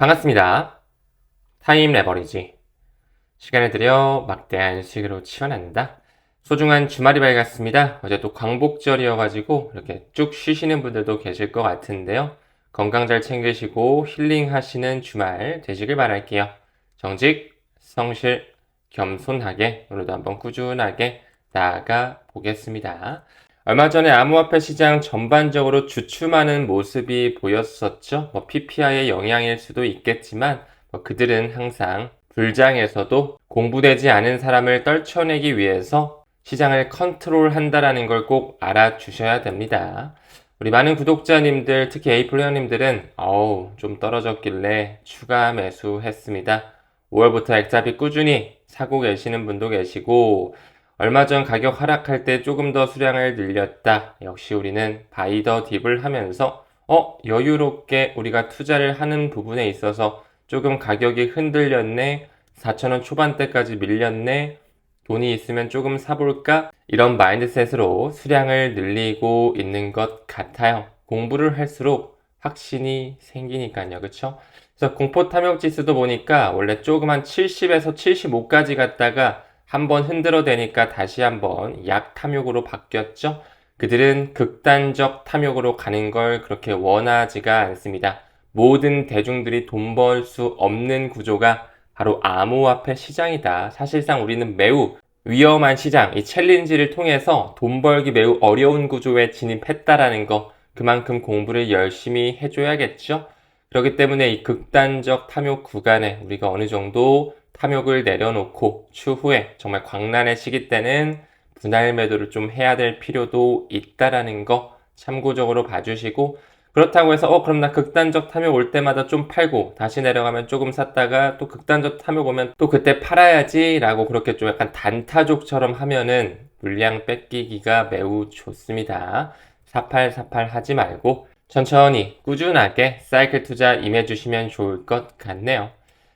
반갑습니다. 타임 레버리지. 시간을 들여 막대한 식으로 치환한다. 소중한 주말이 밝았습니다. 어제 또 광복절이어가지고 이렇게 쭉 쉬시는 분들도 계실 것 같은데요. 건강 잘 챙기시고 힐링하시는 주말 되시길 바랄게요. 정직, 성실, 겸손하게 오늘도 한번 꾸준하게 나아가 보겠습니다. 얼마 전에 암호화폐 시장 전반적으로 주춤하는 모습이 보였었죠. 뭐 PPI의 영향일 수도 있겠지만 뭐 그들은 항상 불장에서도 공부되지 않은 사람을 떨쳐내기 위해서 시장을 컨트롤한다라는 걸 꼭 알아주셔야 됩니다. 우리 많은 구독자님들, 특히 에이플레어님들은 어우 좀 떨어졌길래 추가 매수했습니다. 5월부터 액자비 꾸준히 사고 계시는 분도 계시고 얼마 전 가격 하락할 때 조금 더 수량을 늘렸다. 역시 우리는 바이 더 딥을 하면서 어 여유롭게 우리가 투자를 하는 부분에 있어서 조금 가격이 흔들렸네. 4천원 초반대까지 밀렸네. 돈이 있으면 조금 사볼까? 이런 마인드셋으로 수량을 늘리고 있는 것 같아요. 공부를 할수록 확신이 생기니까요. 그쵸? 그래서 공포 탐욕 지수도 보니까 원래 조금 한 70에서 75까지 갔다가 한번 흔들어 대니까 다시 한번 약 탐욕으로 바뀌었죠. 그들은 극단적 탐욕으로 가는 걸 그렇게 원하지가 않습니다. 모든 대중들이 돈 벌 수 없는 구조가 바로 암호화폐 시장이다. 사실상 우리는 매우 위험한 시장, 이 챌린지를 통해서 돈 벌기 매우 어려운 구조에 진입했다라는 거, 그만큼 공부를 열심히 해줘야겠죠? 그렇기 때문에 이 극단적 탐욕 구간에 우리가 어느 정도 탐욕을 내려놓고 추후에 정말 광란의 시기 때는 분할 매도를 좀 해야 될 필요도 있다라는 거 참고적으로 봐주시고 그렇다고 해서 어 그럼 나 극단적 탐욕 올 때마다 좀 팔고 다시 내려가면 조금 샀다가 또 극단적 탐욕 오면 또 그때 팔아야지 라고 그렇게 좀 약간 단타족처럼 하면은 물량 뺏기기가 매우 좋습니다. 사팔사팔 하지 말고 천천히 꾸준하게 사이클 투자 임해주시면 좋을 것 같네요.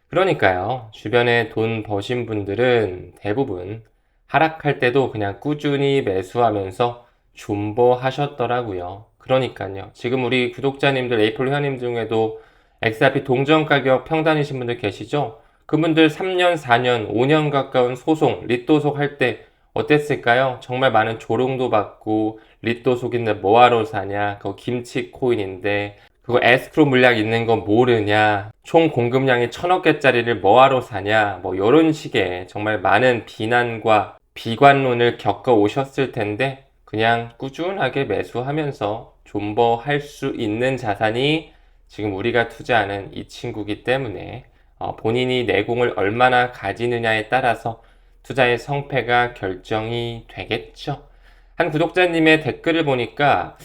그러니까요. 주변에 돈 버신 분들은 대부분 하락할 때도 그냥 꾸준히 매수하면서 존버하셨더라고요. 그러니까요. 지금 우리 구독자님들, 에이플 회원님 중에도 XRP 동전 가격 평단이신 분들 계시죠? 그분들 3년, 4년, 5년 가까운 소송, 리또속 할 때 어땠을까요? 정말 많은 조롱도 받고, 리또속인데 뭐하러 사냐? 그거 김치 코인인데, 그거 에스크로 물약 있는 거 모르냐? 총 공급량이 천억 개짜리를 뭐하러 사냐? 뭐 이런 식의 정말 많은 비난과 비관론을 겪어 오셨을 텐데 그냥 꾸준하게 매수하면서 존버할 수 있는 자산이 지금 우리가 투자하는 이 친구기 때문에 어, 본인이 내공을 얼마나 가지느냐에 따라서 투자의 성패가 결정이 되겠죠. 한 구독자님의 댓글을 보니까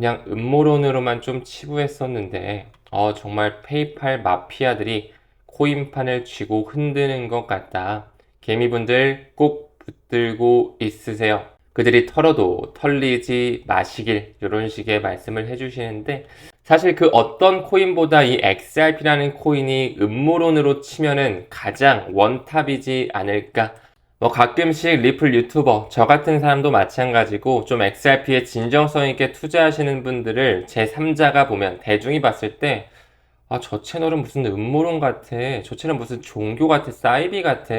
그냥 음모론으로만 좀 치부했었는데 어, 정말 페이팔 마피아들이 코인판을 쥐고 흔드는 것 같다. 개미분들 꼭 붙들고 있으세요. 그들이 털어도 털리지 마시길 이런 식의 말씀을 해주시는데 사실 그 어떤 코인보다 이 XRP라는 코인이 음모론으로 치면은 가장 원탑이지 않을까 뭐 가끔씩 리플 유튜버 저 같은 사람도 마찬가지고 좀 XRP에 진정성 있게 투자하시는 분들을 제 3자가 보면 대중이 봤을 때 아, 저 채널은 무슨 음모론 같아. 저 채널 무슨 종교 같아. 사이비 같아.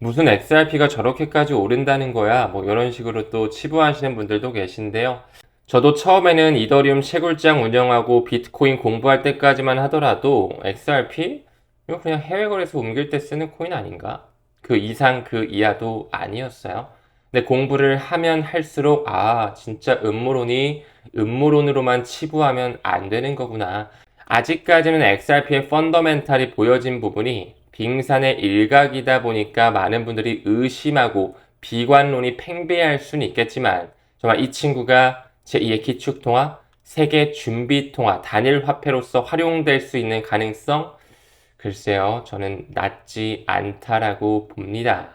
무슨 XRP가 저렇게까지 오른다는 거야. 뭐 이런 식으로 또 치부하시는 분들도 계신데요. 저도 처음에는 이더리움 채굴장 운영하고 비트코인 공부할 때까지만 하더라도 XRP? 이거 그냥 해외 거래소 옮길 때 쓰는 코인 아닌가? 그 이상 그 이하도 아니었어요. 근데 공부를 하면 할수록 아 진짜 음모론이 음모론으로만 치부하면 안 되는 거구나. 아직까지는 XRP의 펀더멘탈이 보여진 부분이 빙산의 일각이다 보니까 많은 분들이 의심하고 비관론이 팽배할 수는 있겠지만 정말 이 친구가 제2의 기축통화, 세계 준비통화, 단일 화폐로서 활용될 수 있는 가능성 글쎄요, 저는 낮지 않다라고 봅니다.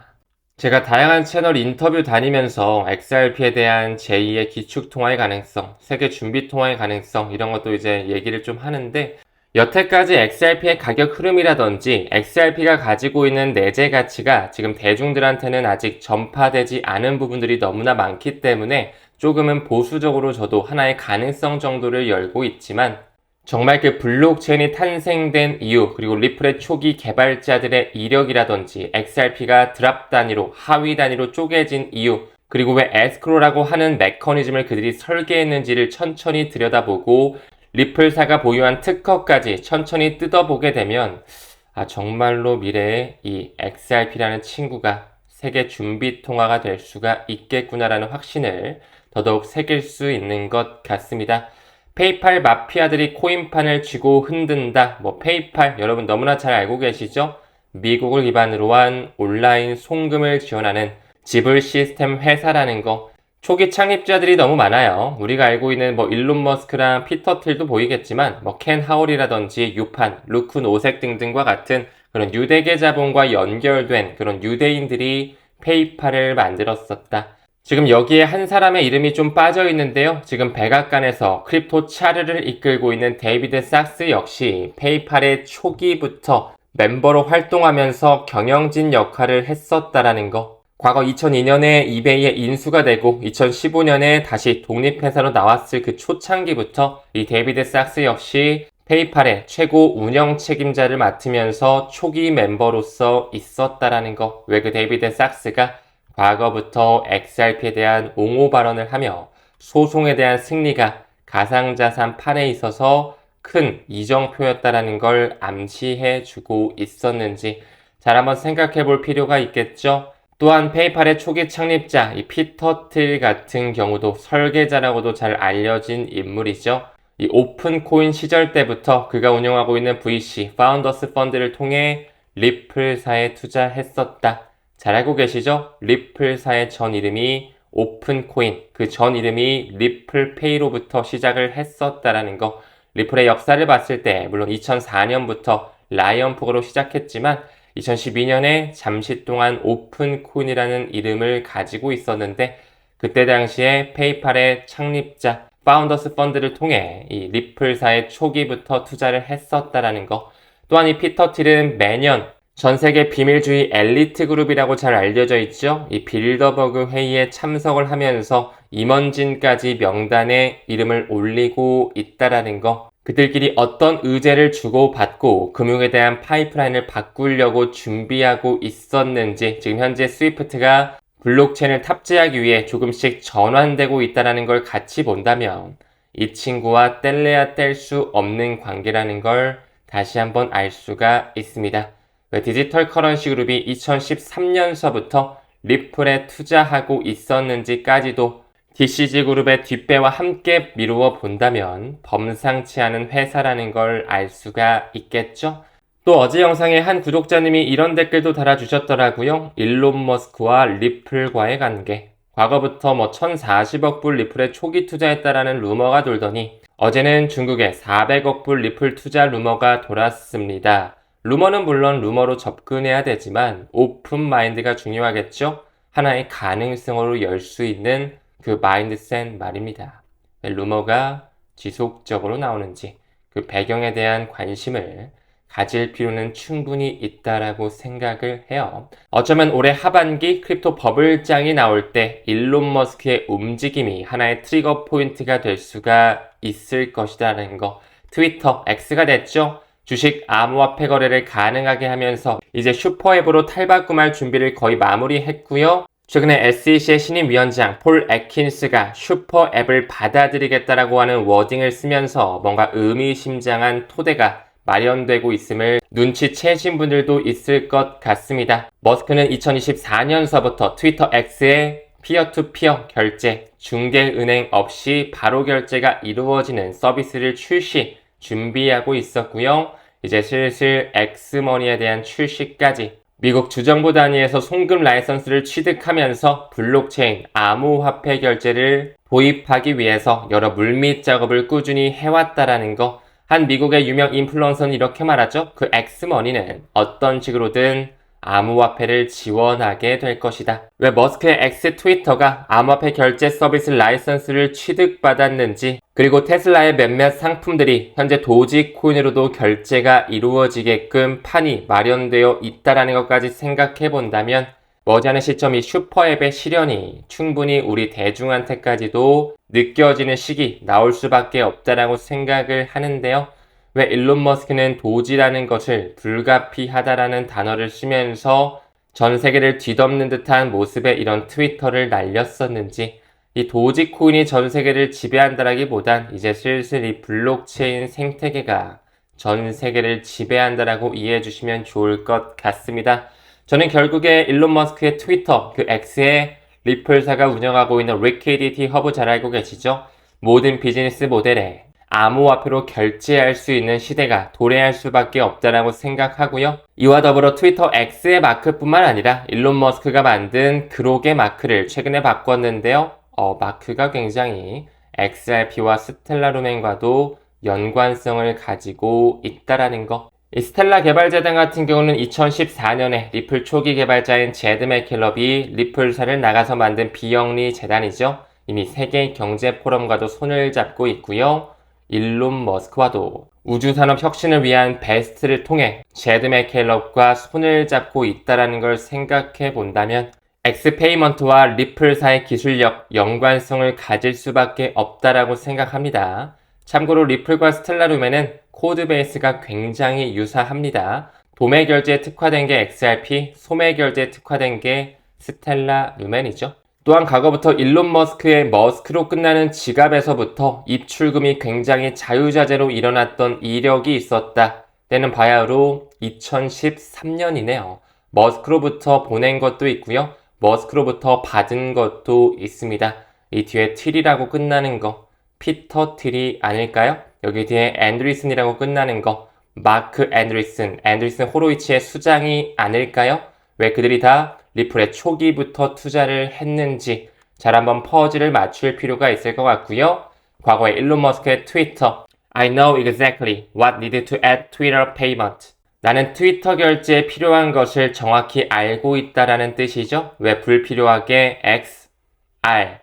제가 다양한 채널 인터뷰 다니면서 XRP에 대한 제2의 기축 통화의 가능성, 세계 준비 통화의 가능성, 이런 것도 이제 얘기를 좀 하는데, 여태까지 XRP의 가격 흐름이라든지 XRP가 가지고 있는 내재 가치가 지금 대중들한테는 아직 전파되지 않은 부분들이 너무나 많기 때문에 조금은 보수적으로 저도 하나의 가능성 정도를 열고 있지만 정말 그 블록체인이 탄생된 이유, 그리고 리플의 초기 개발자들의 이력이라든지 XRP가 드랍 단위로, 하위 단위로 쪼개진 이유, 그리고 왜 에스크로라고 하는 메커니즘을 그들이 설계했는지를 천천히 들여다보고 리플사가 보유한 특허까지 천천히 뜯어보게 되면 아, 정말로 미래에 이 XRP라는 친구가 세계 준비 통화가 될 수가 있겠구나라는 확신을 더더욱 새길 수 있는 것 같습니다. 페이팔 마피아들이 코인판을 쥐고 흔든다. 뭐 페이팔 여러분 너무나 잘 알고 계시죠? 미국을 기반으로 한 온라인 송금을 지원하는 지불 시스템 회사라는 거. 초기 창립자들이 너무 많아요. 우리가 알고 있는 뭐 일론 머스크랑 피터 틸도 보이겠지만 뭐 켄 하울이라든지 유판, 루크 노색 등등과 같은 그런 유대계 자본과 연결된 그런 유대인들이 페이팔을 만들었었다. 지금 여기에 한 사람의 이름이 좀 빠져 있는데요. 지금 백악관에서 크립토 차르를 이끌고 있는 데이비드 삭스 역시 페이팔의 초기부터 멤버로 활동하면서 경영진 역할을 했었다라는 거. 과거 2002년에 이베이에 인수가 되고 2015년에 다시 독립회사로 나왔을 그 초창기부터 이 데이비드 삭스 역시 페이팔의 최고 운영 책임자를 맡으면서 초기 mem버로서 있었다라는 거. 왜 그 데이비드 삭스가 과거부터 XRP에 대한 옹호 발언을 하며 소송에 대한 승리가 가상자산 판에 있어서 큰 이정표였다라는 걸 암시해 주고 있었는지 잘 한번 생각해 볼 필요가 있겠죠. 또한 페이팔의 초기 창립자 이 피터 틀 같은 경우도 설계자라고도 잘 알려진 인물이죠. 이 오픈 코인 시절 때부터 그가 운영하고 있는 VC 파운더스 펀드를 통해 리플사에 투자했었다. 잘 알고 계시죠? 리플사의 전 이름이 오픈 코인, 그 전 이름이 리플페이로부터 시작을 했었다라는 거. 리플의 역사를 봤을 때 물론 2004년부터 라이언폭으로 시작했지만 2012년에 잠시 동안 오픈 코인이라는 이름을 가지고 있었는데 그때 당시에 페이팔의 창립자 파운더스 펀드를 통해 이 리플사의 초기부터 투자를 했었다라는 거. 또한 이 피터 틸은 매년 전 세계 비밀주의 엘리트 그룹이라고 잘 알려져 있죠. 이 빌더버그 회의에 참석을 하면서 임원진까지 명단에 이름을 올리고 있다라는 거. 그들끼리 어떤 의제를 주고받고 금융에 대한 파이프라인을 바꾸려고 준비하고 있었는지 지금 현재 스위프트가 블록체인을 탑재하기 위해 조금씩 전환되고 있다는 걸 같이 본다면 이 친구와 뗄래야 뗄 수 없는 관계라는 걸 다시 한번 알 수가 있습니다. 왜 디지털 커런시 그룹이 2013년서부터 리플에 투자하고 있었는지까지도 DCG 그룹의 뒷배와 함께 미루어 본다면 범상치 않은 회사라는 걸 알 수가 있겠죠? 또 어제 영상에 한 구독자님이 이런 댓글도 달아주셨더라고요. 일론 머스크와 리플과의 관계. 과거부터 뭐 1040억 불 리플에 초기 투자했다라는 루머가 돌더니 어제는 중국에 400억 불 리플 투자 루머가 돌았습니다. 루머는 물론 루머로 접근해야 되지만 오픈 마인드가 중요하겠죠? 하나의 가능성으로 열 수 있는 그 마인드셋 말입니다. 루머가 지속적으로 나오는지 그 배경에 대한 관심을 가질 필요는 충분히 있다라고 생각을 해요. 어쩌면 올해 하반기 크립토 버블장이 나올 때 일론 머스크의 움직임이 하나의 트리거 포인트가 될 수가 있을 것이다라는 거. 트위터 X가 됐죠? 주식 암호화폐 거래를 가능하게 하면서 이제 슈퍼앱으로 탈바꿈할 준비를 거의 마무리했고요. 최근에 SEC의 신임 위원장 폴 애킨스가 슈퍼 앱을 받아들이겠다라고 하는 워딩을 쓰면서 뭔가 의미심장한 토대가 마련되고 있음을 눈치채신 분들도 있을 것 같습니다. 머스크는 2024년서부터 트위터 X의 피어투피어 결제, 중개은행 없이 바로 결제가 이루어지는 서비스를 출시 준비하고 있었고요. 이제 슬슬 엑스머니에 대한 출시까지 미국 주정부 단위에서 송금 라이선스를 취득하면서 블록체인 암호화폐 결제를 도입하기 위해서 여러 물밑 작업을 꾸준히 해왔다라는 거. 한 미국의 유명 인플루언서는 이렇게 말하죠. 그 엑스머니는 어떤 식으로든 암호화폐를 지원하게 될 것이다. 왜 머스크의 엑스 트위터가 암호화폐 결제 서비스 라이선스를 취득받았는지 그리고 테슬라의 몇몇 상품들이 현재 도지코인으로도 결제가 이루어지게끔 판이 마련되어 있다라는 것까지 생각해 본다면 머지않은 시점 이 슈퍼앱의 실현이 충분히 우리 대중한테까지도 느껴지는 시기 나올 수밖에 없다라고 생각을 하는데요. 왜 일론 머스크는 도지라는 것을 불가피하다라는 단어를 쓰면서 전 세계를 뒤덮는 듯한 모습의 이런 트위터를 날렸었는지 이 도지 코인이 전 세계를 지배한다라기보단 이제 슬슬 이 블록체인 생태계가 전 세계를 지배한다라고 이해해 주시면 좋을 것 같습니다. 저는 결국에 일론 머스크의 트위터, 그 X의 리플사가 운영하고 있는 리퀴디티 허브 잘 알고 계시죠? 모든 비즈니스 모델에 암호화폐로 결제할 수 있는 시대가 도래할 수밖에 없다라고 생각하고요. 이와 더불어 트위터 X의 마크뿐만 아니라 일론 머스크가 만든 그록의 마크를 최근에 바꿨는데요. 어, 마크가 굉장히 XRP와 스텔라 루멘과도 연관성을 가지고 있다라는 거. 이 스텔라 개발재단 같은 경우는 2014년에 리플 초기 개발자인 제드 맥킬럽이 리플사를 나가서 만든 비영리 재단이죠. 이미 세계 경제 포럼과도 손을 잡고 있고요. 일론 머스크와도 우주산업 혁신을 위한 베스트를 통해 제드 맥켈럽과 손을 잡고 있다라는 걸 생각해 본다면 엑스페이먼트와 리플사의 기술력, 연관성을 가질 수밖에 없다라고 생각합니다. 참고로 리플과 스텔라룸에는 코드 베이스가 굉장히 유사합니다. 도매 결제에 특화된 게 XRP, 소매 결제에 특화된 게 스텔라 루멘이죠. 또한 과거부터 일론 머스크의 머스크로 끝나는 지갑에서부터 입출금이 굉장히 자유자재로 일어났던 이력이 있었다. 때는 바야흐로 2013년이네요. 머스크로부터 보낸 것도 있고요. 머스크로부터 받은 것도 있습니다. 이 뒤에 틸이라고 끝나는 거 피터 틸이 아닐까요? 여기 뒤에 앤드리슨이라고 끝나는 거 마크 앤드리슨, 앤드리슨 호로이치의 수장이 아닐까요? 왜 그들이 다 리플의 초기부터 투자를 했는지 잘 한번 퍼즐을 맞출 필요가 있을 것 같고요. 과거에 일론 머스크의 트위터 I know exactly what needed to add Twitter payment. 나는 트위터 결제에 필요한 것을 정확히 알고 있다라는 뜻이죠. 왜 불필요하게 X, R,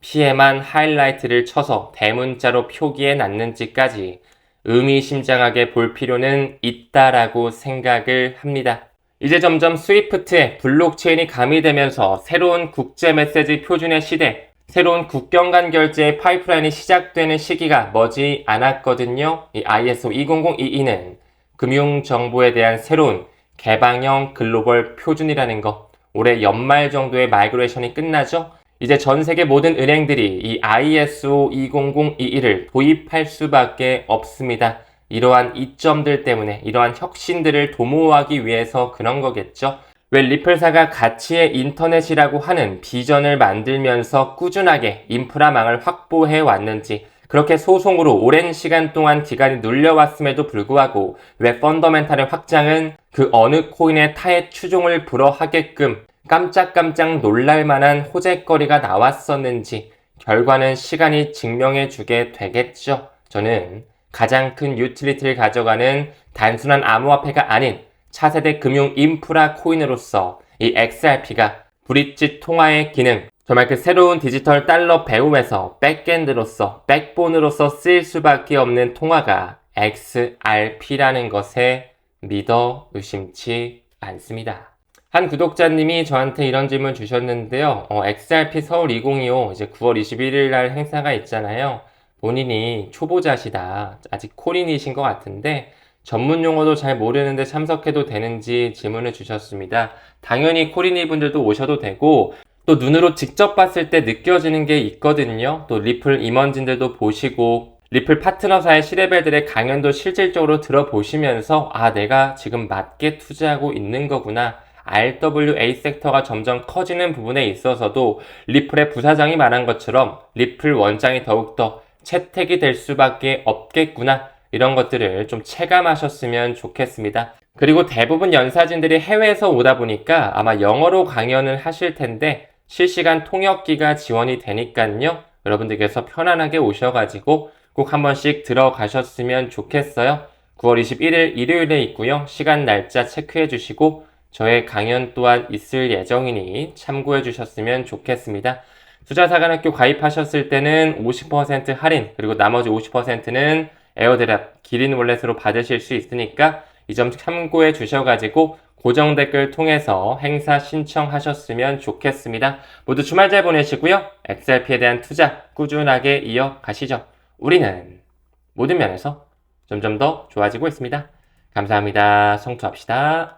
P에만 하이라이트를 쳐서 대문자로 표기해 놨는지까지 의미심장하게 볼 필요는 있다라고 생각을 합니다. 이제 점점 스위프트에 블록체인이 가미되면서 새로운 국제 메시지 표준의 시대, 새로운 국경 간 결제의 파이프라인이 시작되는 시기가 머지 않았거든요. 이 ISO 20022는 금융 정보에 대한 새로운 개방형 글로벌 표준이라는 거. 올해 연말 정도에 마이그레이션이 끝나죠. 이제 전 세계 모든 은행들이 이 ISO 20021을 도입할 수밖에 없습니다. 이러한 이점들 때문에 이러한 혁신들을 도모하기 위해서 그런 거겠죠. 왜 리플사가 가치의 인터넷이라고 하는 비전을 만들면서 꾸준하게 인프라망을 확보해 왔는지 그렇게 소송으로 오랜 시간 동안 기간이 눌려왔음에도 불구하고 왜 펀더멘탈의 확장은 그 어느 코인의 타의 추종을 불허하게끔 깜짝깜짝 놀랄만한 호재거리가 나왔었는지 결과는 시간이 증명해 주게 되겠죠. 저는 가장 큰 유틸리티를 가져가는 단순한 암호화폐가 아닌 차세대 금융 인프라 코인으로서 이 XRP가 브릿지 통화의 기능, 정말 그 새로운 디지털 달러 배움에서 백엔드로서, 백본으로서 쓰일 수밖에 없는 통화가 XRP라는 것에 믿어 의심치 않습니다. 한 구독자님이 저한테 이런 질문 주셨는데요. 어, XRP 서울 2025 이제 9월 21일 날 행사가 있잖아요. 본인이 초보자시다. 아직 코린이신 것 같은데 전문 용어도 잘 모르는데 참석해도 되는지 질문을 주셨습니다. 당연히 코린이 분들도 오셔도 되고 또 눈으로 직접 봤을 때 느껴지는 게 있거든요. 또 리플 임원진들도 보시고 리플 파트너사의 시레벨들의 강연도 실질적으로 들어보시면서 아 내가 지금 맞게 투자하고 있는 거구나. RWA 섹터가 점점 커지는 부분에 있어서도 리플의 부사장이 말한 것처럼 리플 원장이 더욱더 채택이 될 수밖에 없겠구나. 이런 것들을 좀 체감하셨으면 좋겠습니다. 그리고 대부분 연사진들이 해외에서 오다 보니까 아마 영어로 강연을 하실 텐데 실시간 통역기가 지원이 되니까요. 여러분들께서 편안하게 오셔가지고 꼭 한 번씩 들어가셨으면 좋겠어요. 9월 21일 일요일에 있고요. 시간 날짜 체크해 주시고 저의 강연 또한 있을 예정이니 참고해 주셨으면 좋겠습니다. 투자사관학교 가입하셨을 때는 50% 할인, 그리고 나머지 50%는 에어드랍, 기린 월렛으로 받으실 수 있으니까 이 점 참고해 주셔가지고 고정 댓글 통해서 행사 신청하셨으면 좋겠습니다. 모두 주말 잘 보내시고요. XRP에 대한 투자 꾸준하게 이어가시죠. 우리는 모든 면에서 점점 더 좋아지고 있습니다. 감사합니다. 성투합시다.